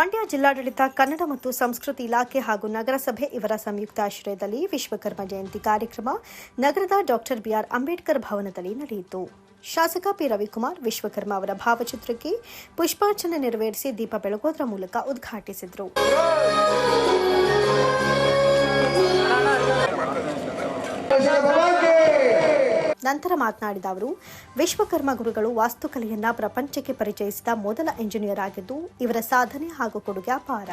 ಮಂಡ್ಯ ಜಿಲ್ಲಾಡಳಿತ, ಕನ್ನಡ ಮತ್ತು ಸಂಸ್ಕೃತಿ ಇಲಾಖೆ ಹಾಗೂ ನಗರಸಭೆ ಇವರ ಸಂಯುಕ್ತ ಆಶ್ರಯದಲ್ಲಿ ವಿಶ್ವಕರ್ಮ ಜಯಂತಿ ಕಾರ್ಯಕ್ರಮ ನಗರದ ಡಾಕ್ಟರ್ ಬಿಆರ್ ಅಂಬೇಡ್ಕರ್ ಭವನದಲ್ಲಿ ನಡೆಯಿತು. ಶಾಸಕ ಪಿ ರವಿಕುಮಾರ್ ವಿಶ್ವಕರ್ಮ ಅವರ ಭಾವಚಿತ್ರಕ್ಕೆ ಪುಷ್ಪಾರ್ಚನೆ ನೆರವೇರಿಸಿ ದೀಪ ಬೆಳಗೋದ್ರ ಮೂಲಕ ಉದ್ಘಾಟಿಸಿದರು. ನಂತರ ಮಾತನಾಡಿದ ಅವರು, ವಿಶ್ವಕರ್ಮ ಗುರುಗಳು ವಾಸ್ತುಕಲೆಯನ್ನ ಪ್ರಪಂಚಕ್ಕೆ ಪರಿಚಯಿಸಿದ ಮೊದಲ ಎಂಜಿನಿಯರ್ ಆಗಿದ್ದು ಇವರ ಸಾಧನೆ ಹಾಗೂ ಕೊಡುಗೆ ಅಪಾರ.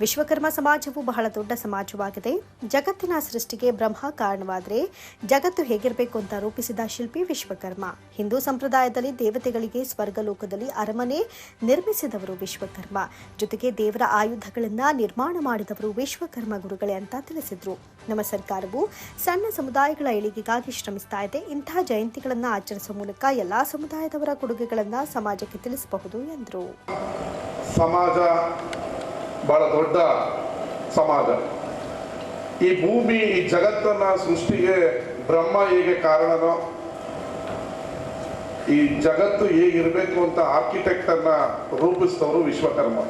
ವಿಶ್ವಕರ್ಮ ಸಮಾಜವು ಬಹಳ ದೊಡ್ಡ ಸಮಾಜವಾಗಿದೆ. ಜಗತ್ತಿನ ಸೃಷ್ಟಿಗೆ ಬ್ರಹ್ಮ ಕಾರಣವಾದರೆ ಜಗತ್ತು ಹೇಗಿರಬೇಕು ಅಂತ ರೂಪಿಸಿದ ಶಿಲ್ಪಿ ವಿಶ್ವಕರ್ಮ. ಹಿಂದೂ ಸಂಪ್ರದಾಯದಲ್ಲಿ ದೇವತೆಗಳಿಗೆ ಸ್ವರ್ಗಲೋಕದಲ್ಲಿ ಅರಮನೆ ನಿರ್ಮಿಸಿದವರು ವಿಶ್ವಕರ್ಮ. ಜೊತೆಗೆ ದೇವರ ಆಯುಧಗಳನ್ನ ನಿರ್ಮಾಣ ಮಾಡಿದವರು ವಿಶ್ವಕರ್ಮ ಗುರುಗಳೇ ಅಂತ ತಿಳಿಸಿದ್ರು. ನಮ್ಮ ಸರ್ಕಾರವು ಸಣ್ಣ ಸಮುದಾಯಗಳ ಏಳಿಗೆಗಾಗಿ ಶ್ರಮಿಸ್ತಾ ಇದೆ. ಇಂತಹ ಜಯಂತಿಗಳನ್ನು ಆಚರಿಸುವ ಮೂಲಕ ಎಲ್ಲಾ ಸಮುದಾಯದವರ ಕೊಡುಗೆಗಳನ್ನು ಸಮಾಜಕ್ಕೆ ತಿಳಿಸಬಹುದು ಎಂದರು. ಸಮಾಜ ಬಹಳ ದೊಡ್ಡ ಸಮಾಜ. ಈ ಭೂಮಿ, ಈ ಜಗತ್ತನ್ನ ಸೃಷ್ಟಿಗೆ ಬ್ರಹ್ಮ ಹೇಗೆ ಕಾರಣನೋ, ಈ ಜಗತ್ತು ಹೇಗಿರಬೇಕು ಅಂತ ಆರ್ಕಿಟೆಕ್ಟ್ ಅನ್ನ ರೂಪಿಸಿದವರು ವಿಶ್ವಕರ್ಮ.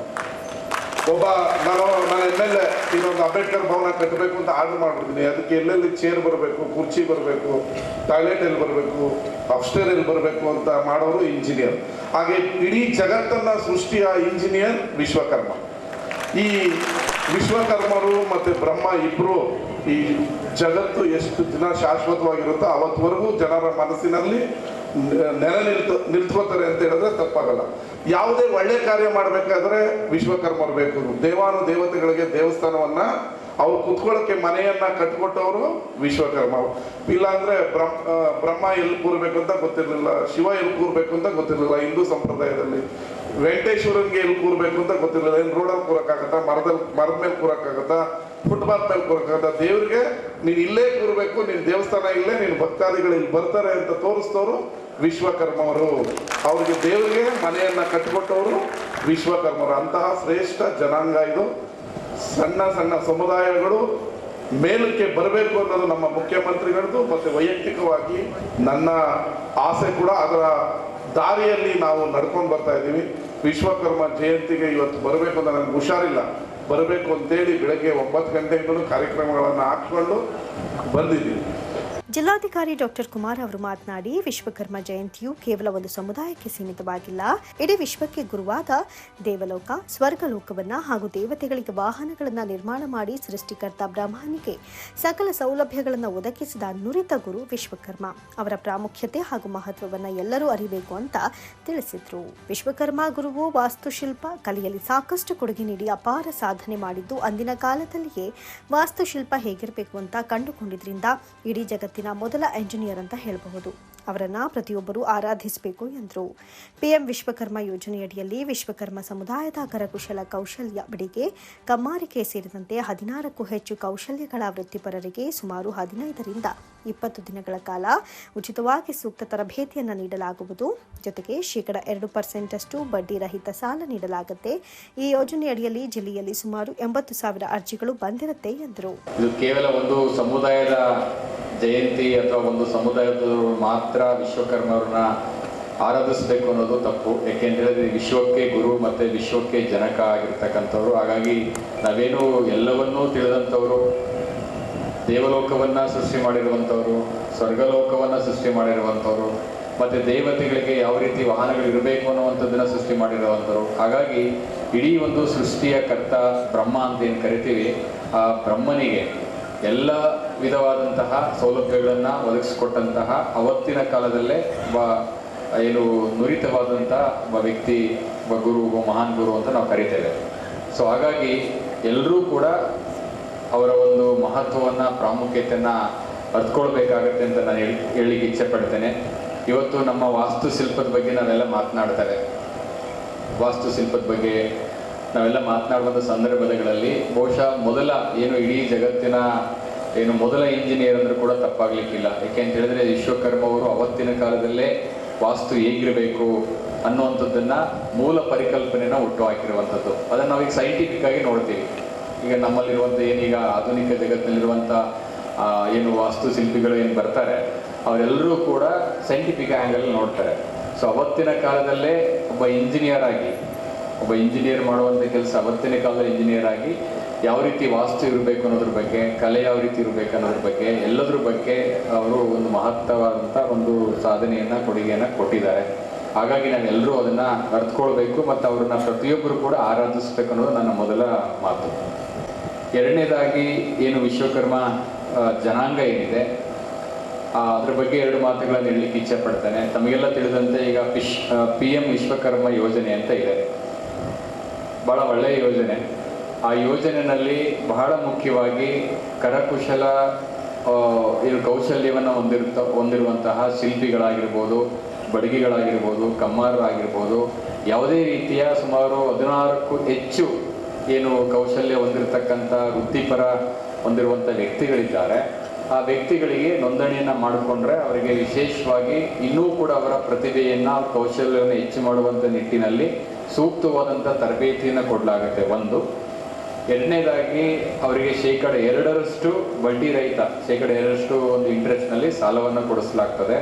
ಒಬ್ಬ ನಾನು ನಾನು ಎಂ ಎಲ್ ಎ ಇನ್ನೊಂದು ಅಂಬೇಡ್ಕರ್ ಭವನ ಕಟ್ಟಬೇಕು ಅಂತ ಆರ್ಡರ್ ಮಾಡ್ಬಿಡ್ತೀನಿ ಅದಕ್ಕೆ ಎಲ್ಲೆಲ್ಲಿ ಚೇರ್ ಬರಬೇಕು, ಕುರ್ಚಿ ಬರಬೇಕು ಟಾಯ್ಲೆಟ್ ಎಲ್ಲಿ ಬರಬೇಕು ಅಪ್ಸ್ಟೇರ್ ಎಲ್ಲಿ ಬರಬೇಕು ಅಂತ ಮಾಡೋರು ಇಂಜಿನಿಯರ್ ಹಾಗೆ ಇಡೀ ಜಗತ್ತನ್ನ ಸೃಷ್ಟಿಯ ಇಂಜಿನಿಯರ್ ವಿಶ್ವಕರ್ಮ. ಈ ವಿಶ್ವಕರ್ಮರು ಮತ್ತು ಬ್ರಹ್ಮ ಇಬ್ಬರು ಈ ಜಗತ್ತು ಎಷ್ಟು ದಿನ ಶಾಶ್ವತವಾಗಿರುತ್ತೋ ಅವತ್ತುವರೆಗೂ ಜನರ ಮನಸ್ಸಿನಲ್ಲಿ ನೆಲೆ ನಿಲ್ತ, ನಿಲ್ತ್ಕೋತಾರೆ ಅಂತ ಹೇಳಿದ್ರೆ ತಪ್ಪಾಗಲ್ಲ. ಯಾವುದೇ ಒಳ್ಳೆ ಕಾರ್ಯ ಮಾಡಬೇಕಾದ್ರೆ ವಿಶ್ವಕರ್ಮರು ಬೇಕು. ದೇವಾನು ದೇವತೆಗಳಿಗೆ ದೇವಸ್ಥಾನವನ್ನ ಅವ್ರು ಕುತ್ಕೊಳ್ಳೋಕೆ ಮನೆಯನ್ನ ಕಟ್ಕೊಟ್ಟವರು ವಿಶ್ವಕರ್ಮ. ಬ್ರಹ್ಮ ಆ, ಬ್ರಹ್ಮ ಎಲ್ಲಿ ಕೂರ್ಬೇಕು ಅಂತ ಗೊತ್ತಿರಲಿಲ್ಲ ಶಿವ ಎಲ್ಲಿ ಕೂರ್ಬೇಕು ಅಂತ ಗೊತ್ತಿರಲಿಲ್ಲ ಹಿಂದೂ ಸಂಪ್ರದಾಯದಲ್ಲಿ. ವೆಂಕಟೇಶ್ವರನ್ಗೆ ಎಲ್ಲಿ ಕೂರ್ಬೇಕು ಅಂತ ಗೊತ್ತಿರಲಿಲ್ಲ ಏನು ರೋಡಲ್ಲಿ ಕೂರಕ್ಕಾಗತ್ತಾ ಮರದಲ್ಲಿ ಮರದ ಮೇಲೆ ಕೂರಕ್ಕಾಗತ್ತಾ ಫುಟ್ಬಾಲ್ ಮೇಲೆ ಕೂರಕ್ಕಾಗತ್ತಾ ದೇವ್ರಿಗೆ ನೀನು ಇಲ್ಲೇ ಕೂರ್ಬೇಕು ನೀನು ದೇವಸ್ಥಾನ ಇಲ್ಲೇ ನೀನು ಭಕ್ತಾದಿಗಳು ಇಲ್ಲಿ ಬರ್ತಾರೆ ಅಂತ ತೋರಿಸಿದವರು ವಿಶ್ವಕರ್ಮವರು ಅವರಿಗೆ ದೇವರಿಗೆ ಮನೆಯನ್ನ ಕಟ್ಟಿಕೊಟ್ಟವರು ವಿಶ್ವಕರ್ಮರು. ಅಂತಹ ಶ್ರೇಷ್ಠ ಜನಾಂಗ ಇದು. ಸಣ್ಣ ಸಣ್ಣ ಸಮುದಾಯಗಳು ಮೇಲಕ್ಕೆ ಬರಬೇಕು ಅನ್ನೋದು ನಮ್ಮ ಮುಖ್ಯಮಂತ್ರಿಗಳದ್ದು, ಮತ್ತೆ ವೈಯಕ್ತಿಕವಾಗಿ ನನ್ನ ಆಸೆ ಕೂಡ ಅದರ ದಾರಿಯಲ್ಲಿ ನಾವು ನಡ್ಕೊಂಡು ಬರ್ತಾ ಇದ್ದೀವಿ. ವಿಶ್ವಕರ್ಮ ಜಯಂತಿಗೆ ಇವತ್ತು ಬರಬೇಕು ಅಂತ ನನಗೆ ಹುಷಾರಿಲ್ಲ. ಬರಬೇಕು ಅಂತೇಳಿ ಬೆಳಗ್ಗೆ ಒಂಬತ್ತು ಗಂಟೆಯಿಂದಲೂ ಕಾರ್ಯಕ್ರಮಗಳನ್ನು ಹಾಕ್ಕೊಂಡು ಬಂದಿದ್ದೀವಿ. ಜಿಲ್ಲಾಧಿಕಾರಿ ಡಾಕ್ಟರ್ ಕುಮಾರ್ ಅವರು ಮಾತನಾಡಿ, ವಿಶ್ವಕರ್ಮ ಜಯಂತಿಯು ಕೇವಲ ಒಂದು ಸಮುದಾಯಕ್ಕೆ ಸೀಮಿತವಾಗಿಲ್ಲ. ಇಡೀ ವಿಶ್ವಕ್ಕೆ ಗುರುವಾದ ದೇವಲೋಕ, ಸ್ವರ್ಗಲೋಕವನ್ನ ಹಾಗೂ ದೇವತೆಗಳಿಗೆ ವಾಹನಗಳನ್ನ ನಿರ್ಮಾಣ ಮಾಡಿ ಸೃಷ್ಟಿಕರ್ತ ಬ್ರಹ್ಮನಿಗೆ ಸಕಲ ಸೌಲಭ್ಯಗಳನ್ನು ಒದಗಿಸಿದ ನುರಿತ ಗುರು ವಿಶ್ವಕರ್ಮ. ಅವರ ಪ್ರಾಮುಖ್ಯತೆ ಹಾಗೂ ಮಹತ್ವವನ್ನ ಎಲ್ಲರೂ ಅರಿಬೇಕು ಅಂತ ತಿಳಿಸಿದ್ರು. ವಿಶ್ವಕರ್ಮ ಗುರುವು ವಾಸ್ತುಶಿಲ್ಪ, ಕಲೆಯಲ್ಲಿ ಸಾಕಷ್ಟು ಕೊಡುಗೆ ನೀಡಿ ಅಪಾರ ಸಾಧನೆ ಮಾಡಿದ್ದು ಅಂದಿನ ಕಾಲದಲ್ಲಿಯೇ ವಾಸ್ತುಶಿಲ್ಪ ಹೇಗಿರಬೇಕು ಅಂತ ಕಂಡುಕೊಂಡಿದ್ರಿಂದ ಇಡೀ ಜಗತ್ತಿನ ಮೊದಲ ಎಂಜಿನಿಯರ್ ಅಂತ ಹೇಳಬಹುದು. ಅವರನ್ನ ಪ್ರತಿಯೊಬ್ಬರು ಆರಾಧಿಸಬೇಕು ಎಂದರು. ಪಿಎಂ ವಿಶ್ವಕರ್ಮ ಯೋಜನೆಯಡಿಯಲ್ಲಿ ವಿಶ್ವಕರ್ಮ ಸಮುದಾಯದ ಕರಕುಶಲ ಕೌಶಲ್ಯ ಬಿಡಿಗೆ ಕಮ್ಮಾರಿಕೆ ಸೇರಿದಂತೆ ಹದಿನಾರಕ್ಕೂ ಹೆಚ್ಚು ಕೌಶಲ್ಯಗಳ ವೃತ್ತಿಪರರಿಗೆ ಸುಮಾರು ಹದಿನೈದರಿಂದ ಇಪ್ಪತ್ತು ದಿನಗಳ ಕಾಲ ಉಚಿತವಾಗಿ ಸೂಕ್ತ ತರಬೇತಿಯನ್ನು ನೀಡಲಾಗುವುದು. ಜೊತೆಗೆ ಶೇಕಡ ಎರಡು ಪರ್ಸೆಂಟಷ್ಟು ಬಡ್ಡಿ ರಹಿತ ಸಾಲ ನೀಡಲಾಗುತ್ತೆ. ಈ ಯೋಜನೆಯಡಿಯಲ್ಲಿ ಜಿಲ್ಲೆಯಲ್ಲಿ ಸುಮಾರು ಎಂಬತ್ತು ಸಾವಿರ ಅರ್ಜಿಗಳು ಬಂದಿರುತ್ತೆ ಎಂದರು. ಕೇವಲ ಒಂದು ಸಮುದಾಯದ ಜಯಂತಿ ಅಥವಾ ಒಂದು ಸಮುದಾಯದ ಮಾತ್ರ ವಿಶ್ವಕರ್ಮರನ್ನ ಆರಾಧಿಸಬೇಕು ಅನ್ನೋದು ತಪ್ಪು. ಏಕೆಂದರೆ ವಿಶ್ವಕ್ಕೆ ಗುರು ಮತ್ತು ವಿಶ್ವಕ್ಕೆ ಜನಕ ಆಗಿರ್ತಕ್ಕಂಥವ್ರು. ಹಾಗಾಗಿ ನಾವೇನು ಎಲ್ಲವನ್ನೂ ತಿಳಿದಂಥವರು, ದೇವಲೋಕವನ್ನು ಸೃಷ್ಟಿ ಮಾಡಿರುವಂಥವ್ರು, ಸ್ವರ್ಗಲೋಕವನ್ನು ಸೃಷ್ಟಿ ಮಾಡಿರುವಂಥವ್ರು, ಮತ್ತು ದೇವತೆಗಳಿಗೆ ಯಾವ ರೀತಿ ವಾಹನಗಳು ಇರಬೇಕು ಅನ್ನುವಂಥದ್ದನ್ನು ಸೃಷ್ಟಿ ಮಾಡಿರುವಂಥವ್ರು. ಹಾಗಾಗಿ ಇಡೀ ಒಂದು ಸೃಷ್ಟಿಯ ಕರ್ತ ಬ್ರಹ್ಮ ಅಂತ ಏನು ಕರಿತೀವಿ? ಆ ಬ್ರಹ್ಮನಿಗೆ ಎಲ್ಲ ವಿಧವಾದಂತಹ ಸೌಲಭ್ಯಗಳನ್ನು ಒದಗಿಸಿಕೊಟ್ಟಂತಹ ಅವತ್ತಿನ ಕಾಲದಲ್ಲೇ ಒಬ್ಬ ಏನು ನುರಿತವಾದಂಥ ಒಬ್ಬ ವ್ಯಕ್ತಿ, ಒಬ್ಬ ಗುರು, ಒಬ್ಬ ಮಹಾನ್ ಗುರು ಅಂತ ನಾವು ಕರಿತೇವೆ ಸೊ ಹಾಗಾಗಿ ಎಲ್ಲರೂ ಕೂಡ ಅವರ ಒಂದು ಮಹತ್ವವನ್ನು, ಪ್ರಾಮುಖ್ಯತೆಯನ್ನು ಅರ್ತ್ಕೊಳ್ಬೇಕಾಗತ್ತೆ ಅಂತ ನಾನು ಹೇಳಿ, ಹೇಳಲಿಕ್ಕೆ ಇಚ್ಛೆ ಪಡ್ತೇನೆ ಇವತ್ತು ನಮ್ಮ ವಾಸ್ತುಶಿಲ್ಪದ ಬಗ್ಗೆ ನಾವೆಲ್ಲ ಮಾತನಾಡ್ತೇವೆ ವಾಸ್ತುಶಿಲ್ಪದ ಬಗ್ಗೆ ನಾವೆಲ್ಲ ಮಾತನಾಡುವಂಥ ಸಂದರ್ಭಗಳಲ್ಲಿ ಬಹುಶಃ ಮೊದಲ ಏನು ಇಡೀ ಜಗತ್ತಿನ ಏನು ಮೊದಲ ಇಂಜಿನಿಯರ್ ಅಂದ್ರೂ ಕೂಡ ತಪ್ಪಾಗ್ಲಿಕ್ಕಿಲ್ಲ. ಯಾಕೆ ಅಂತ ಹೇಳಿದ್ರೆ ವಿಶ್ವಕರ್ಮ ಅವರು ಅವತ್ತಿನ ಕಾಲದಲ್ಲೇ ವಾಸ್ತು ಹೇಗಿರಬೇಕು ಅನ್ನುವಂಥದ್ದನ್ನ ಮೂಲ ಪರಿಕಲ್ಪನೆನ ಹುಟ್ಟು ಹಾಕಿರುವಂಥದ್ದು. ಅದನ್ನು ನಾವೀಗ ಸೈಂಟಿಫಿಕ್ ಆಗಿ ನೋಡ್ತೀವಿ. ಈಗ ನಮ್ಮಲ್ಲಿರುವಂಥ ಏನೀಗ ಆಧುನಿಕ ಜಗತ್ತಿನಲ್ಲಿರುವಂಥ ಏನು ವಾಸ್ತುಶಿಲ್ಪಿಗಳು ಏನು ಬರ್ತಾರೆ, ಅವರೆಲ್ಲರೂ ಕೂಡ ಸೈಂಟಿಫಿಕ್ ಆ್ಯಂಗಲ್ ನೋಡ್ತಾರೆ. ಸೊ ಅವತ್ತಿನ ಕಾಲದಲ್ಲೇ ಒಬ್ಬ ಇಂಜಿನಿಯರ್ ಆಗಿ, ಒಬ್ಬ ಇಂಜಿನಿಯರ್ ಮಾಡುವಂಥ ಕೆಲಸ ಅವತ್ತಿನ ಕಾಲದ ಇಂಜಿನಿಯರ್ ಆಗಿ ಯಾವ ರೀತಿ ವಾಸ್ತು ಇರಬೇಕು ಅನ್ನೋದ್ರ ಬಗ್ಗೆ, ಕಲೆ ಯಾವ ರೀತಿ ಇರಬೇಕು ಅನ್ನೋದ್ರ ಬಗ್ಗೆ, ಎಲ್ಲದ್ರ ಬಗ್ಗೆ ಅವರು ಒಂದು ಮಹತ್ವವಾದಂಥ ಒಂದು ಸಾಧನೆಯನ್ನು, ಕೊಡುಗೆಯನ್ನು ಕೊಟ್ಟಿದ್ದಾರೆ. ಹಾಗಾಗಿ ನಾವೆಲ್ಲರೂ ಅದನ್ನು ಅರ್ಥಕೊಳ್ಬೇಕು ಮತ್ತು ಅವ್ರನ್ನ ಪ್ರತಿಯೊಬ್ಬರು ಕೂಡ ಆರಾಧಿಸ್ಬೇಕು ಅನ್ನೋದು ನನ್ನ ಮೊದಲ ಮಾತು. ಎರಡನೇದಾಗಿ ಏನು ವಿಶ್ವಕರ್ಮ ಜನಾಂಗ ಏನಿದೆ ಅದ್ರ ಬಗ್ಗೆ ಎರಡು ಮಾತುಗಳನ್ನು ಹೇಳಲಿಕ್ಕೆ ಇಚ್ಛೆ ಪಡ್ತೇನೆ. ತಮಗೆಲ್ಲ ತಿಳಿದಂತೆ ಈಗ ಪಿಶ್ ಪಿ ಎಂ ವಿಶ್ವಕರ್ಮ ಯೋಜನೆ ಅಂತ ಇದೆ. ಬಹಳ ಒಳ್ಳೆಯ ಯೋಜನೆ. ಆ ಯೋಜನೆಯಲ್ಲಿ ಬಹಳ ಮುಖ್ಯವಾಗಿ ಕರಕುಶಲ ಏನು ಕೌಶಲ್ಯವನ್ನು ಹೊಂದಿರುತ್ತ, ಹೊಂದಿರುವಂತಹ ಶಿಲ್ಪಿಗಳಾಗಿರ್ಬೋದು, ಬಡಗಿಗಳಾಗಿರ್ಬೋದು, ಕಮ್ಮಾರರಾಗಿರ್ಬೋದು, ಯಾವುದೇ ರೀತಿಯ ಸುಮಾರು ಹದಿನಾರಕ್ಕೂ ಹೆಚ್ಚು ಏನು ಕೌಶಲ್ಯ ಹೊಂದಿರತಕ್ಕಂಥ ವೃತ್ತಿಪರ ಹೊಂದಿರುವಂಥ ವ್ಯಕ್ತಿಗಳಿದ್ದಾರೆ. ಆ ವ್ಯಕ್ತಿಗಳಿಗೆ ನೋಂದಣಿಯನ್ನು ಮಾಡಿಕೊಂಡ್ರೆ ಅವರಿಗೆ ವಿಶೇಷವಾಗಿ ಇನ್ನೂ ಕೂಡ ಅವರ ಪ್ರತಿಭೆಯನ್ನು, ಕೌಶಲ್ಯವನ್ನು ಹೆಚ್ಚು ಮಾಡುವಂಥ ನಿಟ್ಟಿನಲ್ಲಿ ಸೂಕ್ತವಾದಂಥ ತರಬೇತಿಯನ್ನು ಕೊಡಲಾಗುತ್ತೆ. ಒಂದು ಎರಡನೇದಾಗಿ ಅವರಿಗೆ ಶೇಕಡ ಎರಡರಷ್ಟು ಬಡ್ಡಿ ರಹಿತ, ಶೇಕಡ ಎರಡರಷ್ಟು ಒಂದು ಇಂಟ್ರೆಸ್ಟ್ನಲ್ಲಿ ಸಾಲವನ್ನು ಕೊಡಿಸಲಾಗ್ತದೆ.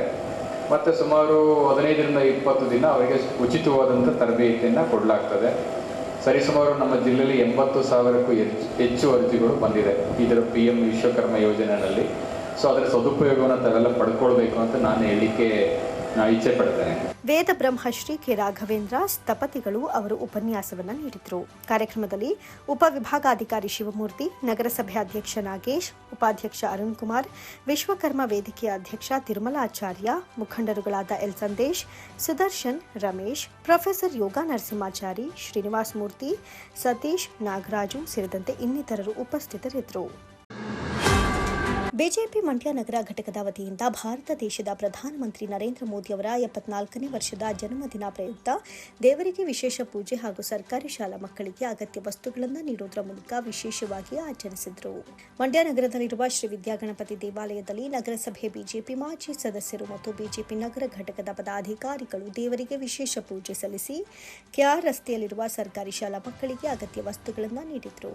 ಮತ್ತು ಸುಮಾರು ಹದಿನೈದರಿಂದ ಇಪ್ಪತ್ತು ದಿನ ಅವರಿಗೆ ಉಚಿತವಾದಂಥ ತರಬೇತಿಯನ್ನು ಕೊಡಲಾಗ್ತದೆ. ಸರಿಸುಮಾರು ನಮ್ಮ ಜಿಲ್ಲೆಯಲ್ಲಿ ಎಂಬತ್ತು ಸಾವಿರಕ್ಕೂ ಹೆಚ್ಚು ಹೆಚ್ಚು ಅರ್ಜಿಗಳು ಬಂದಿದೆ ಇದರ ಪಿ ಎಂ ವಿಶ್ವಕರ್ಮ ಯೋಜನೆಯಲ್ಲಿ. ಸೊ ಅದರ ಸದುಪಯೋಗವನ್ನು ತಾವೆಲ್ಲ ಪಡ್ಕೊಳ್ಬೇಕು ಅಂತ ನಾನು ನಾನು ಇಚ್ಛೆ ಪಡ್ತೇನೆ. ವೇದ ಬ್ರಹ್ಮಶ್ರೀ ಕೆ ರಾಘವೇಂದ್ರ ಸ್ಥಪತಿಗಳು ಅವರು ಉಪನ್ಯಾಸವನ್ನು ನೀಡಿದರು. ಕಾರ್ಯಕ್ರಮದಲ್ಲಿ ಉಪವಿಭಾಗಾಧಿಕಾರಿ ಶಿವಮೂರ್ತಿ, ನಗರಸಭೆ ಅಧ್ಯಕ್ಷ ನಾಗೇಶ್, ಉಪಾಧ್ಯಕ್ಷ ಅರುಣ್ ಕುಮಾರ್, ವಿಶ್ವಕರ್ಮ ವೇದಿಕೆಯ ಅಧ್ಯಕ್ಷ ತಿರುಮಲಾಚಾರ್ಯ, ಮುಖಂಡರುಗಳಾದ ಎಲ್ ಸಂದೇಶ್, ಸುದರ್ಶನ್ ರಮೇಶ್, ಪ್ರೊಫೆಸರ್ ಯೋಗ ನರಸಿಂಹಾಚಾರಿ, ಶ್ರೀನಿವಾಸ್ ಮೂರ್ತಿ, ಸತೀಶ್ ನಾಗರಾಜು ಸೇರಿದಂತೆ ಇನ್ನಿತರರು ಉಪಸ್ಥಿತರಿದ್ದರು. ಬಿಜೆಪಿ ಮಂಡ್ಯ ನಗರ ಘಟಕದ ವತಿಯಿಂದ ಭಾರತ ದೇಶದ ಪ್ರಧಾನಮಂತ್ರಿ ನರೇಂದ್ರ ಮೋದಿ ಅವರ ಎಪ್ಪತ್ನಾಲ್ಕನೇ ವರ್ಷದ ಜನ್ಮದಿನ ಪ್ರಯುಕ್ತ ದೇವರಿಗೆ ವಿಶೇಷ ಪೂಜೆ ಹಾಗೂ ಸರ್ಕಾರಿ ಶಾಲಾ ಮಕ್ಕಳಿಗೆ ಅಗತ್ಯ ವಸ್ತುಗಳನ್ನು ನೀಡುವುದರ ಮೂಲಕ ವಿಶೇಷವಾಗಿ ಆಚರಿಸಿದರು. ಮಂಡ್ಯ ನಗರದಲ್ಲಿರುವ ಶ್ರೀ ವಿದ್ಯಾಗಣಪತಿ ದೇವಾಲಯದಲ್ಲಿ ನಗರಸಭೆ ಬಿಜೆಪಿ ಮಾಜಿ ಸದಸ್ಯರು ಮತ್ತು ಬಿಜೆಪಿ ನಗರ ಘಟಕದ ಪದಾಧಿಕಾರಿಗಳು ದೇವರಿಗೆ ವಿಶೇಷ ಪೂಜೆ ಸಲ್ಲಿಸಿ ಕೆಆರ್ ರಸ್ತೆಯಲ್ಲಿರುವ ಸರ್ಕಾರಿ ಶಾಲಾ ಮಕ್ಕಳಿಗೆ ಅಗತ್ಯ ವಸ್ತುಗಳನ್ನು ನೀಡಿದರು.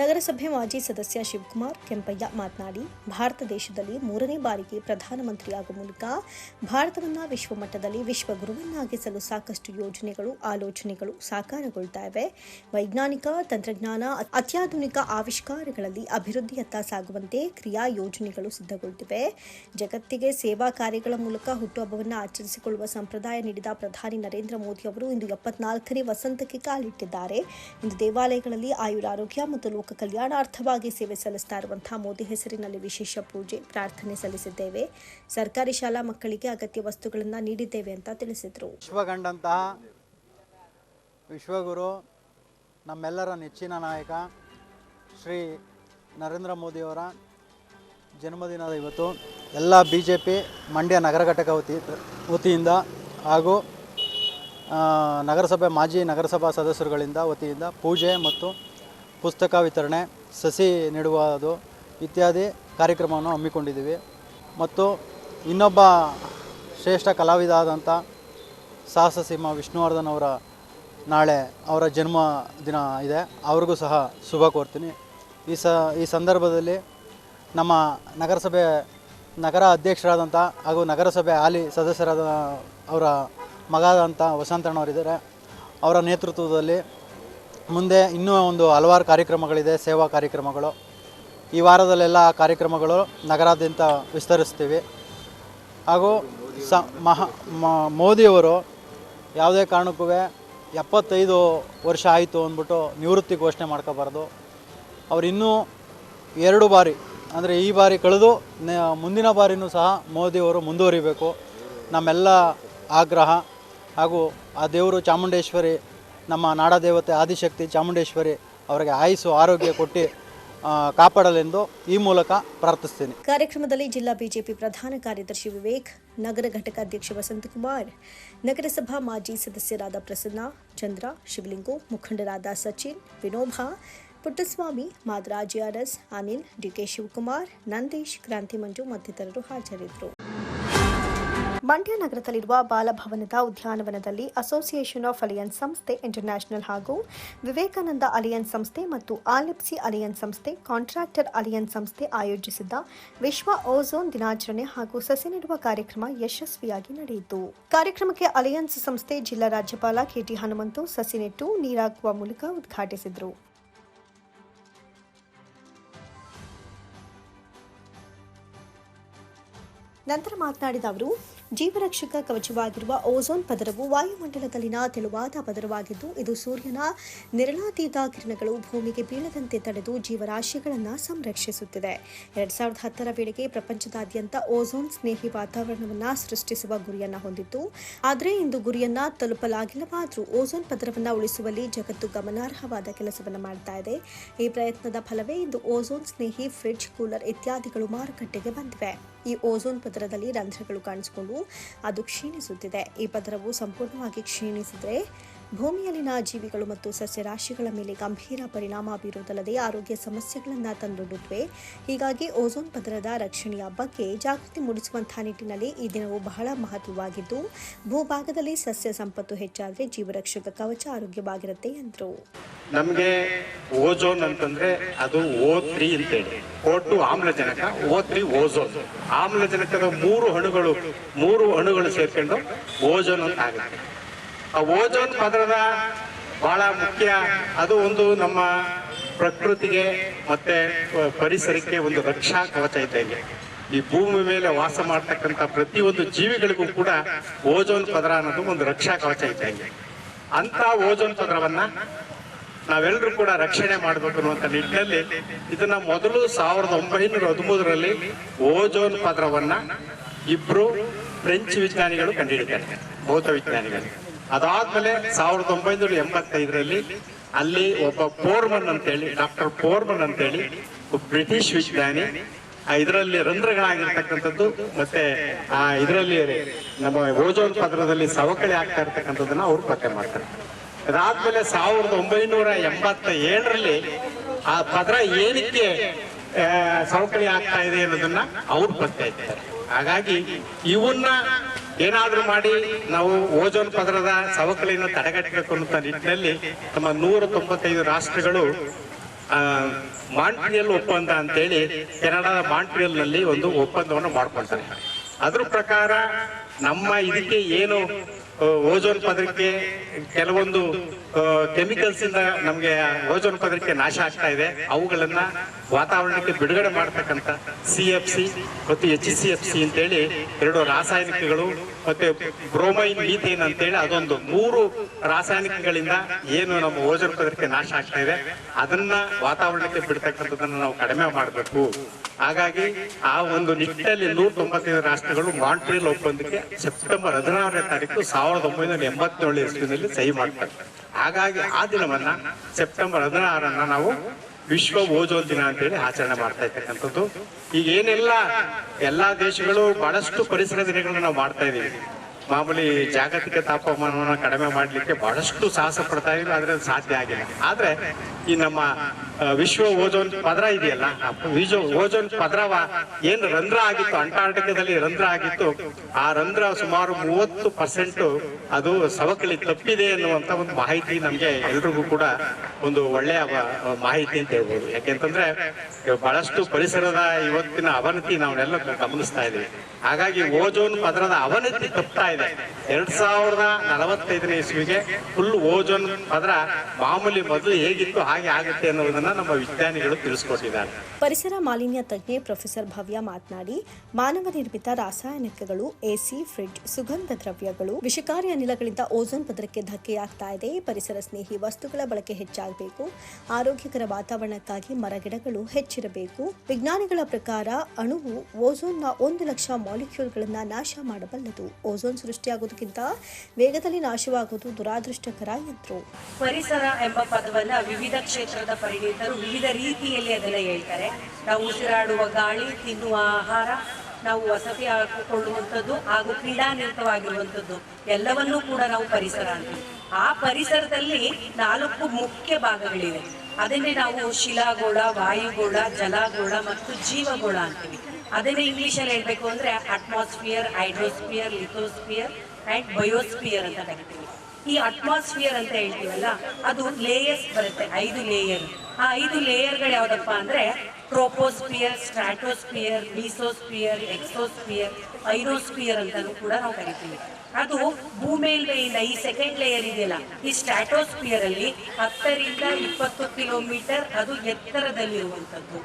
ನಗರಸಭೆ ಮಾಜಿ ಸದಸ್ಯ ಶಿವಕುಮಾರ್ ಕೆಂಪಯ್ಯ ಮಾತನಾಡಿ, ಭಾರತ ದೇಶದಲ್ಲಿ ಮೂರನೇ ಬಾರಿಗೆ ಪ್ರಧಾನಮಂತ್ರಿಯಾಗುವ ಮೂಲಕ ಭಾರತವನ್ನ ವಿಶ್ವಮಟ್ಟದಲ್ಲಿ ವಿಶ್ವಗುರುವನ್ನಾಗಿಸಲು ಸಾಕಷ್ಟು ಯೋಜನೆಗಳು, ಆಲೋಚನೆಗಳು ಸಾಕಾರಗೊಳ್ತಾ ಇವೆ. ವೈಜ್ಞಾನಿಕ ತಂತ್ರಜ್ಞಾನ, ಅತ್ಯಾಧುನಿಕ ಆವಿಷ್ಕಾರಗಳಲ್ಲಿ ಅಭಿವೃದ್ಧಿಯತ್ತ ಸಾಗುವಂತೆ ಕ್ರಿಯಾ ಯೋಜನೆಗಳು ಸಿದ್ಧಗೊಳ್ತಿವೆ. ಜಗತ್ತಿಗೆ ಸೇವಾ ಕಾರ್ಯಗಳ ಮೂಲಕ ಹುಟ್ಟುಹಬ್ಬವನ್ನು ಆಚರಿಸಿಕೊಳ್ಳುವ ಸಂಪ್ರದಾಯ ನೀಡಿದ ಪ್ರಧಾನಿ ನರೇಂದ್ರ ಮೋದಿ ಅವರು ಇಂದು ಎಪ್ಪತ್ನಾಲ್ಕನೇ ವಸಂತಕ್ಕೆ ಕಾಲಿಟ್ಟಿದ್ದಾರೆ. ಇಂದು ದೇವಾಲಯಗಳಲ್ಲಿ ಆಯುರಾರೋಗ್ಯ ಮತ್ತು ಲೋಕ ಕಲ್ಯಾಣಾರ್ಥವಾಗಿ ಸೇವೆ ಸಲ್ಲಿಸ್ತಾ ಇರುವಂತಹ ಮೋದಿ ಹೆಸರಿನಲ್ಲಿ ವಿಶೇಷ ಪೂಜೆ, ಪ್ರಾರ್ಥನೆ ಸಲ್ಲಿಸಿದ್ದೇವೆ. ಸರ್ಕಾರಿ ಶಾಲಾ ಮಕ್ಕಳಿಗೆ ಅಗತ್ಯ ವಸ್ತುಗಳನ್ನು ನೀಡಿದ್ದೇವೆ ಅಂತ ತಿಳಿಸಿದರು. ವಿಶ್ವಗಂಡಂತಹ ವಿಶ್ವಗುರು, ನಮ್ಮೆಲ್ಲರ ನೆಚ್ಚಿನ ನಾಯಕ ಶ್ರೀ ನರೇಂದ್ರ ಮೋದಿಯವರ ಜನ್ಮದಿನದ ಇವತ್ತು ಎಲ್ಲ ಬಿ ಜೆ ಪಿ ಮಂಡ್ಯ ನಗರ ಘಟಕ ವತಿ, ವತಿಯಿಂದ ಹಾಗೂ ನಗರಸಭೆ ಮಾಜಿ ನಗರಸಭಾ ಸದಸ್ಯರುಗಳಿಂದ ವತಿಯಿಂದ ಪೂಜೆ ಮತ್ತು ಪುಸ್ತಕ ವಿತರಣೆ, ಸಸಿ ನೆಡುವುದು ಇತ್ಯಾದಿ ಕಾರ್ಯಕ್ರಮವನ್ನು ಹಮ್ಮಿಕೊಂಡಿದ್ದೀವಿ. ಮತ್ತು ಇನ್ನೊಬ್ಬ ಶ್ರೇಷ್ಠ ಕಲಾವಿದ ಆದಂಥ ಸಾಹಸ ಸಿಂಹ ವಿಷ್ಣುವರ್ಧನ್ ಅವರ ನಾಳೆ ಅವರ ಜನ್ಮ ದಿನ ಇದೆ. ಅವ್ರಿಗೂ ಸಹ ಶುಭ ಕೋರ್ತೀನಿ. ಈ ಸ, ಈ ಸಂದರ್ಭದಲ್ಲಿ ನಮ್ಮ ನಗರಸಭೆ ನಗರ ಅಧ್ಯಕ್ಷರಾದಂಥ ಹಾಗೂ ನಗರಸಭೆ ಹಾಲಿ ಸದಸ್ಯರಾದ ಅವರ ಮಗ ಆದಂಥ ವಸಂತಣ್ಣವರಿದ್ದಾರೆ. ಅವರ ನೇತೃತ್ವದಲ್ಲಿ ಮುಂದೆ ಇನ್ನೂ ಒಂದು ಹಲವಾರು ಕಾರ್ಯಕ್ರಮಗಳಿದೆ, ಸೇವಾ ಕಾರ್ಯಕ್ರಮಗಳು. ಈ ವಾರದಲ್ಲೆಲ್ಲ ಕಾರ್ಯಕ್ರಮಗಳು ನಗರಾದ್ಯಂತ ವಿಸ್ತರಿಸ್ತೀವಿ. ಹಾಗೂ ಸ, ಮಹಾ ಮೋದಿಯವರು ಯಾವುದೇ ಕಾರಣಕ್ಕೂ ಎಪ್ಪತ್ತೈದು ವರ್ಷ ಆಯಿತು ಅಂದ್ಬಿಟ್ಟು ನಿವೃತ್ತಿ ಘೋಷಣೆ ಮಾಡ್ಕೋಬಾರ್ದು. ಅವರು ಇನ್ನೂ ಎರಡು ಬಾರಿ, ಅಂದರೆ ಈ ಬಾರಿ ಕಳೆದು ಮುಂದಿನ ಬಾರಿನೂ ಸಹ ಮೋದಿಯವರು ಮುಂದುವರಿಬೇಕು. ನಮ್ಮೆಲ್ಲ ಆಗ್ರಹ ಹಾಗೂ ಆ ದೇವರು ಚಾಮುಂಡೇಶ್ವರಿ ನಮ್ಮ ನಾಡದೇವತೆ ಆದಿಶಕ್ತಿ ಚಾಮುಂಡೇಶ್ವರಿ ಅವರಿಗೆ ಆಯುಸ್ಸು, ಆರೋಗ್ಯ ಕೊಟ್ಟು ಕಾಪಾಡಲೆಂದು ಈ ಮೂಲಕ ಪ್ರಾರ್ಥಿಸ್ತೀನಿ. ಕಾರ್ಯಕ್ರಮದಲ್ಲಿ ಜಿಲ್ಲಾ ಬಿಜೆಪಿ ಪ್ರಧಾನ ಕಾರ್ಯದರ್ಶಿ ವಿವೇಕ್, ನಗರ ಘಟಕ ಅಧ್ಯಕ್ಷ ವಸಂತಕುಮಾರ್ ನಗರಸಭಾ ಮಾಜಿ ಸದಸ್ಯರಾದ ಪ್ರಸನ್ನ, ಚಂದ್ರ, ಶಿವಲಿಂಗು, ಮುಖಂಡರಾದ ಸಚಿನ್, ವಿನೋಭಾ, ಪುಟ್ಟಸ್ವಾಮಿ, ಮಾದರಾಜ್ ಆರ್ಎಸ್ ಅನಿಲ್ ಡಿಕೆ ಶಿವಕುಮಾರ್, ನಂದೀಶ್, ಕ್ರಾಂತಿ ಮಂಜು ಮತ್ತಿತರರು ಹಾಜರಿದ್ದರು. ಮಂಡ್ಯ ನಗರದಲ್ಲಿರುವ ಬಾಲಭವನದ ಉದ್ಯಾನವನದಲ್ಲಿ ಅಸೋಸಿಯೇಷನ್ ಆಫ್ ಅಲಿಯನ್ಸ್ ಸಂಸ್ಥೆ ಇಂಟರ್ನ್ಯಾಷನಲ್ ಹಾಗೂ ವಿವೇಕಾನಂದ ಅಲಿಯನ್ಸ್ ಸಂಸ್ಥೆ ಮತ್ತು ಆಲಿಪ್ಸಿ ಅಲಿಯನ್ಸ್ ಸಂಸ್ಥೆ ಕಾಂಟ್ರಾಕ್ಟರ್ ಅಲಿಯನ್ಸ್ ಸಂಸ್ಥೆ ಆಯೋಜಿಸಿದ್ದ ವಿಶ್ವ ಓಝೋನ್ ದಿನಾಚರಣೆ ಹಾಗೂ ಸಸಿ ನೆಡುವ ಕಾರ್ಯಕ್ರಮ ಯಶಸ್ವಿಯಾಗಿ ನಡೆಯಿತು. ಕಾರ್ಯಕ್ರಮಕ್ಕೆ ಅಲಿಯನ್ಸ್ ಸಂಸ್ಥೆ ಜಿಲ್ಲಾ ರಾಜ್ಯಪಾಲ ಕೆಟಿ ಹನುಮಂತು ಸಸಿ ನೆಟ್ಟು ನೀರಾಕುವ ಮೂಲಕ ಉದ್ಘಾಟಿಸಿದರು. ನಂತರ ಮಾತನಾಡಿದ ಅವರು ಜೀವರಕ್ಷಕ ಕವಚವಾಗಿರುವ ಓಝೋನ್ ಪದರವು ವಾಯುಮಂಡಲದಲ್ಲಿನ ತೆಳುವಾದ ಪದರವಾಗಿದ್ದು, ಇದು ಸೂರ್ಯನ ನಿರಳಾತೀತ ಕಿರಣಗಳು ಭೂಮಿಗೆ ಬೀಳದಂತೆ ತಡೆದು ಜೀವರಾಶಿಗಳನ್ನು ಸಂರಕ್ಷಿಸುತ್ತಿದೆ. ಎರಡ್ ಸಾವಿರದ ಹತ್ತರ ವೇಳೆಗೆ ಪ್ರಪಂಚದಾದ್ಯಂತ ಓಝೋನ್ ಸ್ನೇಹಿ ವಾತಾವರಣವನ್ನು ಸೃಷ್ಟಿಸುವ ಗುರಿಯನ್ನ ಹೊಂದಿತ್ತು. ಆದರೆ ಇಂದು ಗುರಿಯನ್ನ ತಲುಪಲಾಗಿಲ್ಲವಾದರೂ ಓಝೋನ್ ಪದರವನ್ನು ಉಳಿಸುವಲ್ಲಿ ಜಗತ್ತು ಗಮನಾರ್ಹವಾದ ಕೆಲಸವನ್ನು ಮಾಡ್ತಾ ಇದೆ. ಈ ಪ್ರಯತ್ನದ ಫಲವೇ ಇಂದು ಓಝೋನ್ ಸ್ನೇಹಿ ಫ್ರಿಡ್ಜ್, ಕೂಲರ್ ಇತ್ಯಾದಿಗಳು ಮಾರುಕಟ್ಟೆಗೆ ಬಂದಿವೆ. ಈ ಓಝೋನ್ ಪದರದಲ್ಲಿ ರಂಧ್ರಗಳು ಕಾಣಿಸಿಕೊಂಡು ಅದು ಕ್ಷೀಣಿಸುತ್ತಿದೆ. ಈ ಪದರವು ಸಂಪೂರ್ಣವಾಗಿ ಕ್ಷೀಣಿಸಿದರೆ ಭೂಮಿಯಲ್ಲಿನ ಜೀವಿಗಳು ಮತ್ತು ಸಸ್ಯರಾಶಿಗಳ ಮೇಲೆ ಗಂಭೀರ ಪರಿಣಾಮ ಬೀರುವುದಲ್ಲದೆ ಆರೋಗ್ಯ ಸಮಸ್ಯೆಗಳನ್ನು ತಂದೊಡ್ಡುತ್ತವೆ. ಹೀಗಾಗಿ ಓಝೋನ್ ಪದರದ ರಕ್ಷಣೆಯ ಬಗ್ಗೆ ಜಾಗೃತಿ ಮೂಡಿಸುವಂತಹ ನಿಟ್ಟಿನಲ್ಲಿ ಈ ದಿನವು ಬಹಳ ಮಹತ್ವವಾಗಿದ್ದು, ಭೂಭಾಗದಲ್ಲಿ ಸಸ್ಯ ಸಂಪತ್ತು ಹೆಚ್ಚಾದರೆ ಜೀವರಕ್ಷಕ ಕವಚ ಆರೋಗ್ಯವಾಗಿರುತ್ತೆ ಎಂದರು ನಮಗೆ ಓಜೋನ್ ಅಂತಂದ್ರೆ ಅದು ಓ ತ್ರೀ ಅಂತೇಳಿ. ಓ ಟು ಆಮ್ಲಜನಕ, ಓ ತ್ರೀ ಓಝೋನ್ ಆಮ್ಲಜನಕದ ಮೂರು ಅಣುಗಳು ಮೂರು ಅಣುಗಳು ಸೇರ್ಕೊಂಡು ಓಜೋನ್ ಅಂತ ಆಗುತ್ತೆ. ಆ ಓಜೋನ್ ಪದರದ ಬಹಳ ಮುಖ್ಯ. ಅದು ಒಂದು ನಮ್ಮ ಪ್ರಕೃತಿಗೆ ಮತ್ತೆ ಪರಿಸರಕ್ಕೆ ಒಂದು ರಕ್ಷಾ ಕವಚ ಇದ್ದಂಗೆ ಈ ಭೂಮಿ ಮೇಲೆ ವಾಸ ಮಾಡ್ತಕ್ಕಂಥ ಪ್ರತಿಯೊಂದು ಜೀವಿಗಳಿಗೂ ಕೂಡ ಓಜೋನ್ ಪದರ ಅನ್ನೋದು ಒಂದು ರಕ್ಷಾ ಕವಚ ಇದ್ದಂಗೆ ಅಂತ ಓಜೋನ್ ಪದರವನ್ನ ನಾವೆಲ್ಲರೂ ಕೂಡ ರಕ್ಷಣೆ ಮಾಡಬೇಕು ಅನ್ನುವಂಥ ನಿಟ್ಟಿನಲ್ಲಿ ಇದನ್ನ ಮೊದಲು ಸಾವಿರದ ಒಂಬೈನೂರ ಹದಿಮೂರರಲ್ಲಿ ಓಜೋನ್ ಪದರವನ್ನ ಇಬ್ರು ಫ್ರೆಂಚ್ ವಿಜ್ಞಾನಿಗಳು ಕಂಡುಹಿಡಿತಾರೆ. ಭೌತ ವಿಜ್ಞಾನಿಗಳು. ಅದಾದ್ಮೇಲೆ ಸಾವಿರದ ಒಂಬೈನೂರ ಎಂಬತ್ತೈದರಲ್ಲಿ ಅಲ್ಲಿ ಒಬ್ಬ ಪೋರ್ಮನ್ ಅಂತೇಳಿ, ಡಾಕ್ಟರ್ ಪೋರ್ಮನ್ ಅಂತೇಳಿ, ಬ್ರಿಟಿಷ್ ವಿಜ್ಞಾನಿ ಇದರಲ್ಲಿ ರಂಧ್ರಗಳಾಗಿರ್ತಕ್ಕಂಥದ್ದು, ಮತ್ತೆ ಆ ಇದರಲ್ಲಿ ನಮ್ಮ ಓಜೋನ್ ಪದರದಲ್ಲಿ ಸವಕಳಿ ಆಗ್ತಾ ಇರ್ತಕ್ಕಂಥದ್ದನ್ನ ಅವ್ರು ಪತ್ತೆ ಮಾಡ್ತಾರೆ. ಅದಾದ್ಮೇಲೆ ಸಾವಿರದ ಒಂಬೈನೂರ ಎಂಬತ್ತ ಏಳರಲ್ಲಿ ಆ ಪದರ ಏನಕ್ಕೆ ಸವಕಳಿ ಆಗ್ತಾ ಇದೆ ಅನ್ನೋದನ್ನ ಅವ್ರು ಪತ್ತೆ ಹಾಗಾಗಿ ಇವನ್ನ ಏನಾದ್ರೂ ಮಾಡಿ ನಾವು ಓಜೋನ್ ಪದರದ ಸವಕಳಿಯನ್ನು ತಡೆಗಟ್ಟಬೇಕು ಅನ್ನುವಂಥ ನಿಟ್ಟಿನಲ್ಲಿ ನಮ್ಮ ನೂರ ತೊಂಬತ್ತೈದು ರಾಷ್ಟ್ರಗಳು ಮಾಂಟ್ರಿಯಲ್ ಒಪ್ಪಂದ ಅಂತೇಳಿ ಕೆನಡಾದ ಮಾಂಟ್ರಿಯಲ್ನಲ್ಲಿ ಒಂದು ಒಪ್ಪಂದವನ್ನು ಮಾಡ್ಕೊಳ್ತಾರೆ. ಅದ್ರ ಪ್ರಕಾರ ನಮ್ಮ ಇದಕ್ಕೆ ಏನು ಓಜೋನ್ ಪದರಕ್ಕೆ ಕೆಲವೊಂದು ಕೆಮಿಕಲ್ಸ್ ಇಂದ ನಮಗೆ ಓಜೋನ್ ಪದರಕ್ಕೆ ನಾಶ ಆಗ್ತಾ ಇದೆ. ಅವುಗಳನ್ನ ವಾತಾವರಣಕ್ಕೆ ಬಿಡುಗಡೆ ಮಾಡ್ತಕ್ಕಂಥ ಸಿ ಎಫ್ ಸಿ ಮತ್ತು ಎಚ್ ಸಿ ಎಫ್ ಸಿ ಅಂತೇಳಿ ಎರಡು ರಾಸಾಯನಿಕಗಳು ಮತ್ತೆ ಬ್ರೋಮೈನ್ ಮೀಥೇನ್ ಅಂತೇಳಿ ಅದೊಂದು ಮೂರು ರಾಸಾಯನಿಕಗಳಿಂದ ಏನು ನಮ್ಮ ಓಜೋನ್ ಪದರಕ್ಕೆ ನಾಶ ಆಗ್ತಾ ಇದೆ. ಅದನ್ನ ವಾತಾವರಣಕ್ಕೆ ಬಿಡ್ತಕ್ಕಂಥದ್ದನ್ನ ನಾವು ಕಡಿಮೆ ಮಾಡಬೇಕು. ಹಾಗಾಗಿ ಆ ಒಂದು ನಿಟ್ಟಲ್ಲಿ ನೂರ ತೊಂಬತ್ತೈದು ರಾಷ್ಟ್ರಗಳು ಮಾಂಟ್ರಿಯಲ್ ಒಪ್ಪಂದಕ್ಕೆ ಸೆಪ್ಟೆಂಬರ್ ಹದಿನಾರನೇ ತಾರೀಕು ಸಾವಿರದ ಒಂಬೈನೂರ ಎಂಬತ್ತೇಳು ಇಸ್ವಿನಲ್ಲಿ ಸಹಿ ಮಾಡ್ತಾರೆ. ಹಾಗಾಗಿ ಆ ದಿನವನ್ನ ಸೆಪ್ಟೆಂಬರ್ ಹದಿನಾರನ್ನ ನಾವು ವಿಶ್ವ ಓಜೋನ್ ದಿನ ಅಂತೇಳಿ ಆಚರಣೆ ಮಾಡ್ತಾ ಇರ್ತಕ್ಕಂಥದ್ದು. ಈಗ ಏನೆಲ್ಲ ಎಲ್ಲಾ ದೇಶಗಳು ಬಹಳಷ್ಟು ಪರಿಸರ ದಿನಗಳನ್ನ ನಾವು ಮಾಡ್ತಾ ಇದೀವಿ ಮಾಮೂಲಿ ಜಾಗತಿಕ ತಾಪಮಾನವನ್ನು ಕಡಿಮೆ ಮಾಡಲಿಕ್ಕೆ ಬಹಳಷ್ಟು ಸಾಹಸ ಪಡ್ತಾ ಇದ್ದೀವಿ, ಆದ್ರೆ ಸಾಧ್ಯ ಆಗಿಲ್ಲ. ಆದ್ರೆ ಈ ನಮ್ಮ ವಿಶ್ವ ಓಜೋನ್ ಪದರ ಇದೆಯಲ್ಲ? ವಿಶ್ವ ಓಜೋನ್ ಪದರವ ಏನು ರಂಧ್ರ ಆಗಿತ್ತು? ಅಂಟಾರ್ಟಿಕದಲ್ಲಿ ರಂಧ್ರ ಆಗಿತ್ತು. ಆ ರಂಧ್ರ ಸುಮಾರು ಮೂವತ್ತು ಪರ್ಸೆಂಟ್ ಅದು ಸವಕಳಿ ತಪ್ಪಿದೆ ಅನ್ನುವಂತ ಒಂದು ಮಾಹಿತಿ ನಮ್ಗೆ ಎಲ್ರಿಗೂ ಕೂಡ ಒಂದು ಒಳ್ಳೆಯ ಮಾಹಿತಿ ಅಂತ ಹೇಳ್ಬೋದು. ಯಾಕೆಂತಂದ್ರೆ, ಬಹಳಷ್ಟು ಪರಿಸರದ ಇವತ್ತಿನ ಅವನತಿ ನಾವೆಲ್ಲ ಗಮನಿಸ್ತಾ ಇದೀವಿ ಹಾಗಾಗಿ ಓಜೋನ್ ಪದರದ ಅವನತಿ ತಪ್ತಾ ಇದೆ. ಎರಡ್ ಸಾವಿರದ ನಲವತ್ತೈದನೇ ಇಸ್ವಿಗೆ ಫುಲ್ ಓಜೋನ್ ಪದರ ಮಾಮೂಲಿ ಮೊದಲು ಹೇಗಿತ್ತು, ಹಾಗೆ ಆಗುತ್ತೆ ಅನ್ನೋದನ್ನ ನಮ್ಮ ವಿಜ್ಞಾನಿಗಳು ತಿಳಿಸ್ಕೊಟ್ಟಿದ್ದಾರೆ. ಪರಿಸರ ಮಾಲಿನ್ಯ ತಜ್ಞೆ ಪ್ರೊಫೆಸರ್ ಭವ್ಯ ಮಾತನಾಡಿ ಮಾನವ ನಿರ್ಮಿತ ರಾಸಾಯನಿಕಗಳು ಎಸಿ ಫ್ರಿಡ್ಜ್ ಸುಗಂಧ ದ್ರವ್ಯಗಳು ವಿಷಕಾರಿ ಅನಿಲಗಳಿಂದ ಓಝೋನ್ ಪದರಕ್ಕೆ ಧಕ್ಕೆಯಾಗ್ತಾ ಇದೆ. ಪರಿಸರ ಸ್ನೇಹಿ ವಸ್ತುಗಳ ಬಳಕೆ ಹೆಚ್ಚಾಗಬೇಕು. ಆರೋಗ್ಯಕರ ವಾತಾವರಣಕ್ಕಾಗಿ ಮರಗಿಡಗಳು ಹೆಚ್ಚಿರಬೇಕು. ವಿಜ್ಞಾನಿಗಳ ಪ್ರಕಾರ ಅಣುವು ಓಝೋನ್ನ ಒಂದು ಲಕ್ಷ ಮಾಲಿಕ್ಯೂಲ್ಗಳನ್ನ ನಾಶ ಮಾಡಬಲ್ಲದು. ಓಝೋನ್ ಸೃಷ್ಟಿಯಾಗುವುದಕ್ಕಿಂತ ವೇಗದಲ್ಲಿ ನಾಶವಾಗುವುದು ದುರಾದೃಷ್ಟಕರ ಎಂದರು. ಪರಿಸರ ಎಂಬ ಪದವನ್ನ ವಿವಿಧ ಕ್ಷೇತ್ರದ ಪರಿಣಿತರು ವಿವಿಧ ರೀತಿಯಲ್ಲಿ ಅದನ್ನ ಹೇಳ್ತಾರೆ. ನಾವು ಉಸಿರಾಡುವ ಗಾಳಿ, ತಿನ್ನುವ ಆಹಾರ, ನಾವು ವಸತಿ ಹಾಕಿಕೊಳ್ಳುವಂಥದ್ದು ಹಾಗೂ ಕ್ರೀಡಾನಿರತವಾಗಿರುವಂಥದ್ದು ಎಲ್ಲವನ್ನೂ ಕೂಡ ನಾವು ಪರಿಸರ ಅಂತೀವಿ. ಆ ಪರಿಸರದಲ್ಲಿ ನಾಲ್ಕು ಮುಖ್ಯ ಭಾಗಗಳಿವೆ. ಅದನ್ನೇ ನಾವು ಶಿಲಾಗೋಳ, ವಾಯುಗೋಳ, ಜಲಗೋಳ ಮತ್ತು ಜೀವಗೋಳ ಅಂತೀವಿ. ಅದನ್ನೇ ಇಂಗ್ಲಿಷಲ್ಲಿ ಹೇಳ್ಬೇಕು ಅಂದ್ರೆ atmosphere hydrosphere lithosphere and biosphere ಅಂತ ಕರಿತೀವಿ. ಈ ಅಟ್ಮಾಸ್ಫಿಯರ್ ಅಂತ ಹೇಳ್ತೀವಲ್ಲ, ಅದು ಲೇಯರ್ಸ್ ಬರುತ್ತೆ, ಐದು ಲೇಯರ್ ಆ ಐದು ಲೇಯರ್ಗಳು ಯಾವ್ದಪ್ಪ ಅಂದ್ರೆ troposphere stratosphere mesosphere exosphere aerosphere ಅಂತಾನು ಕೂಡ ನಾವು ಕರಿತೀವಿ. ಅದು ಭೂಮೇಲ್ಮೆಯಿಂದ ಈ ಸೆಕೆಂಡ್ ಲೇಯರ್ ಇದೆಯಲ್ಲ, ಈ ಸ್ಟ್ರಾಟೋಸ್ಫಿಯರ್ ಅಲ್ಲಿ ಹತ್ತರಿಂದ ಇಪ್ಪತ್ತು ಕಿಲೋಮೀಟರ್ ಅದು ಎತ್ತರದಲ್ಲಿರುವಂಥದ್ದು.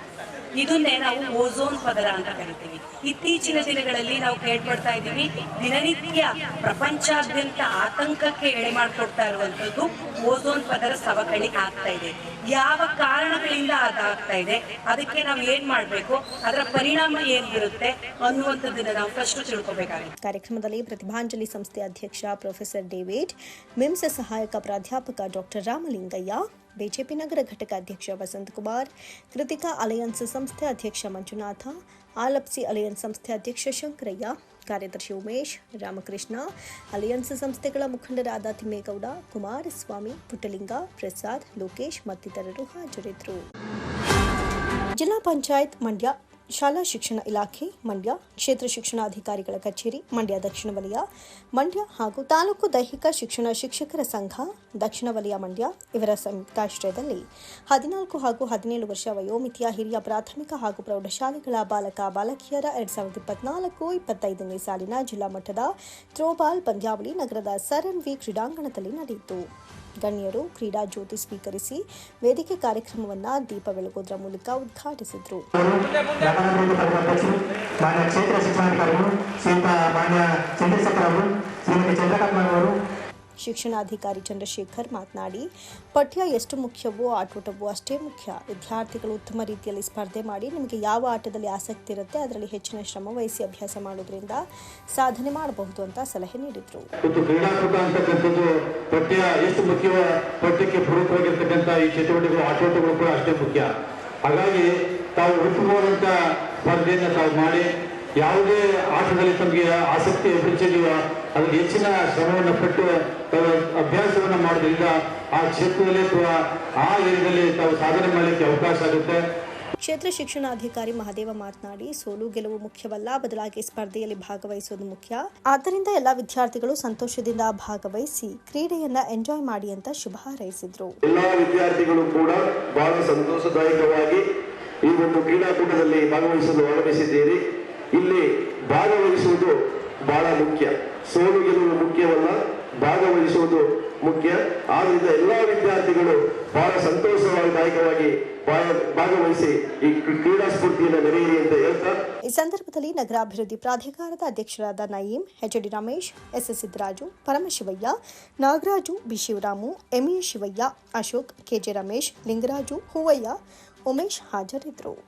ಇದನ್ನೇ ನಾವು ಓಝೋನ್ ಪದರ ಅಂತ ಕರಿತೀವಿ. ಇತ್ತೀಚಿನ ದಿನಗಳಲ್ಲಿ ನಾವು ಕೇಳ್ಪಡ್ತಾ ಇದ್ದೀವಿ, ದಿನನಿತ್ಯ ಪ್ರಪಂಚಾದ್ಯಂತ ಆತಂಕಕ್ಕೆ ಎಳೆ ಮಾಡಿಕೊಡ್ತಾ ಇರುವಂತದ್ದು ಓಝೋನ್ ಪದರ ಸವಕಳಿ ಆಗ್ತಾ ಇದೆ. ಯಾವ ಕಾರಣಗಳಿಂದ ಅದಾಗ್ತಾ ಇದೆ, ಅದಕ್ಕೆ ನಾವು ಏನ್ ಮಾಡ್ಬೇಕು, ಅದರ ಪರಿಣಾಮ ಏನ್ ಬೀರುತ್ತೆ ಅನ್ನುವಂಥದ್ದನ್ನ ನಾವು ಫಸ್ಟ್ ತಿಳ್ಕೊಬೇಕಾಗಿದೆ ಕಾರ್ಯಕ್ರಮದಲ್ಲಿ ಪ್ರತಿಭಾಂಜಲಿ ಸಂಸ್ಥೆ ಅಧ್ಯಕ್ಷ ಪ್ರೊಫೆಸರ್ ಡೇವಿಡ್, ಮಿಮ್ಸ್ ಸಹಾಯಕ ಪ್ರಾಧ್ಯಾಪಕ ಡಾಕ್ಟರ್ ರಾಮಲಿಂಗಯ್ಯ, ಬಿಜೆಪಿ ನಗರ ಘಟಕ ಅಧ್ಯಕ್ಷ ವಸಂತ್ ಕುಮಾರ್, ಕೃತಿಕಾ ಅಲಯನ್ಸ್ ಸಂಸ್ಥೆ ಅಧ್ಯಕ್ಷ ಮಂಜುನಾಥ, ಆಲಪ್ಸಿ ಅಲಯನ್ಸ್ ಸಂಸ್ಥೆ ಅಧ್ಯಕ್ಷ ಶಂಕರಯ್ಯ ಕಾರ್ಯದರ್ಶಿ ಉಮೇಶ್, ರಾಮಕೃಷ್ಣ, ಅಲಿಯನ್ಸ್ ಸಂಸ್ಥೆಗಳ ಮುಖಂಡರಾದ ತಿಮ್ಮೇಗೌಡ, ಕುಮಾರಸ್ವಾಮಿ, ಪುಟ್ಟಲಿಂಗ, ಪ್ರಸಾದ್, ಲೋಕೇಶ್ ಮತ್ತಿತರರು ಹಾಜರಿದ್ದರು. ಜಿಲ್ಲಾ ಪಂಚಾಯತ್ ಮಂಡ್ಯ ಶಾಲಾ ಶಿಕ್ಷಣ ಇಲಾಖೆ, ಮಂಡ್ಯ ಕ್ಷೇತ್ರ ಶಿಕ್ಷಣಾಧಿಕಾರಿಗಳ ಕಚೇರಿ, ಮಂಡ್ಯ ದಕ್ಷಿಣ ವಲಯ, ಮಂಡ್ಯ ಹಾಗೂ ತಾಲೂಕು ದೈಹಿಕ ಶಿಕ್ಷಣ ಶಿಕ್ಷಕರ ಸಂಘ, ದಕ್ಷಿಣ ವಲಯ, ಮಂಡ್ಯ ಇವರ ಸಂಯುಕ್ತಾಶ್ರಯದಲ್ಲಿ ಹದಿನಾಲ್ಕು ಹಾಗೂ ಹದಿನೇಳು ವರ್ಷ ವಯೋಮಿತಿಯ ಹಿರಿಯ ಪ್ರಾಥಮಿಕ ಹಾಗೂ ಪ್ರೌಢಶಾಲೆಗಳ ಬಾಲಕ, ಬಾಲಕಿಯರ ಎರಡ್ ಸಾವಿರದ ಇಪ್ಪತ್ನಾಲ್ಕು ಇಪ್ಪತ್ತೈದನೇ ಸಾಲಿನ ಜಿಲ್ಲಾ ಮಟ್ಟದ ಥ್ರೋಬಾಲ್ ಪಂದ್ಯಾವಳಿ ನಗರದ ಸರ್ ವಿ ಕ್ರೀಡಾಂಗಣದಲ್ಲಿ ನಡೆಯಿತು. ಗಣ್ಯರು ಕ್ರೀಡಾ ಜ್ಯೋತಿ ಸ್ವೀಕರಿಸಿ ವೇದಿಕೆ ಕಾರ್ಯಕ್ರಮವನ್ನು ದೀಪ ಬೆಳಗೋದ್ರ ಮೂಲಕ ಉದ್ಘಾಟಿಸಿದರು. ಕ್ಷೇತ್ರ ಶಿಕ್ಷಣಾಧಿಕಾರಿಗಳು ಶ್ರೀಯುತ ಮಾನ್ಯ ಚಂದ್ರಶೇಖರ್ ಅವರು ಶ್ರೀಮತಿ ಚಂದ್ರಕಾಂತ್ ಅವರು ಶಿಕ್ಷಣಾಧಿಕಾರಿ ಚಂದ್ರಶೇಖರ್ ಮಾತನಾಡಿ, ಪಠ್ಯ ಎಷ್ಟು ಮುಖ್ಯವೋ ಆಟೋಟವೂ ಅಷ್ಟೇ ಮುಖ್ಯ. ವಿದ್ಯಾರ್ಥಿಗಳು ಉತ್ತಮ ರೀತಿಯಲ್ಲಿ ಸ್ಪರ್ಧೆ ಮಾಡಿ ನಿಮಗೆ ಯಾವ ಆಟದಲ್ಲಿ ಆಸಕ್ತಿ ಇರುತ್ತೆ ಅದರಲ್ಲಿ ಹೆಚ್ಚಿನ ಶ್ರಮ ವಹಿಸಿ ಅಭ್ಯಾಸ ಮಾಡೋದ್ರಿಂದ ಸಾಧನೆ ಮಾಡಬಹುದು ಅಂತ ಸಲಹೆ ನೀಡಿದರು. ಪಠ್ಯ ಎಷ್ಟು ಮುಖ್ಯವೋ ಪಠ್ಯಕ್ಕೆ ಪೂರಕವಾಗಿರ್ತಕ್ಕಂಥ ಈ ಚಟುವಟಿಕೆಗಳು ಆಟೋಟಗಳು ಕೂಡ ಅಷ್ಟೇ ಮುಖ್ಯ. ಹಾಗಾಗಿ ತಾವು ಸ್ಪರ್ಧೆಯನ್ನು ತಾವು ಮಾಡಿ, ಯಾವುದೇ ಆಟದಲ್ಲಿ ತಮಗೆ ಆಸಕ್ತಿ ಇದೆಯೋ ಅದಕ್ಕೆ ಹೆಚ್ಚಿನ ಶ್ರಮವನ್ನು ಪಟ್ಟು ತಾವು ಅಭ್ಯಾಸವನ್ನು ಮಾಡೋದ್ರಿಂದ ಆ ಕ್ಷೇತ್ರದಲ್ಲಿ ಅಥವಾ ಆ ಏರಿಯಾದಲ್ಲಿ ತಾವು ಸಾಧನೆ ಮಾಡಲಿಕ್ಕೆ ಅವಕಾಶ ಆಗುತ್ತೆ. ಕ್ಷೇತ್ರ ಶಿಕ್ಷಣಾಧಿಕಾರಿ ಮಹಾದೇವ ಮಾತನಾಡಿ ಸೋಲು ಗೆಲುವು ಮುಖ್ಯವಲ್ಲ ಬದಲಾಗಿ ಸ್ಪರ್ಧೆಯಲ್ಲಿ ಭಾಗವಹಿಸುವುದು ಮುಖ್ಯ. ಆದ್ದರಿಂದ ಎಲ್ಲ ವಿದ್ಯಾರ್ಥಿಗಳು ಸಂತೋಷದಿಂದ ಭಾಗವಹಿಸಿ ಕ್ರೀಡೆಯನ್ನ ಎಂಜಾಯ್ ಮಾಡಿ ಅಂತ ಶುಭ ಹಾರೈಸಿದ್ರು. ಎಲ್ಲಾ ವಿದ್ಯಾರ್ಥಿಗಳು ಕೂಡ ಬಹಳ ಸಂತೋಷದಾಯಕವಾಗಿ ಈ ಒಂದು ಕ್ರೀಡಾಕೂಟದಲ್ಲಿ ಭಾಗವಹಿಸಲು ಆರಂಭಿಸಿದ್ದೀರಿ ಇಲ್ಲಿ ಭಾಗವಹಿಸುವುದು ಬಹಳ ಮುಖ್ಯ. ಸೋಲು ಗೆಲುವು ಮುಖ್ಯವಲ್ಲ, ಭಾಗವಹಿಸುವುದು ಮುಖ್ಯ. ಆದ್ರಿಂದ ಎಲ್ಲಾ ವಿದ್ಯಾರ್ಥಿಗಳು ಬಹಳ ಸಂತೋಷದಾಯಕವಾಗಿ ಭಾಗ- ಭಾಗವಹಿಸಿ ಈ ಕ್ರೀಡಾ ಸ್ಫೂರ್ತಿಯನ್ನು ನೆರೆಯಿರಿ ಅಂತ ಹೇಳ್ತಾ. ಈ ಸಂದರ್ಭದಲ್ಲಿ ನಗರಾಭಿವೃದ್ಧಿ ಪ್ರಾಧಿಕಾರದ ಅಧ್ಯಕ್ಷರಾದ Nayeem H D Ramesh, S S Siddaraju, Paramashivaiah, Nagaraju, B Shivaramu M E Shivaiah, Ashok K J Ramesh, Lingaraju, Hoovaiah, Umesh ಹಾಜರಿದ್ದರು.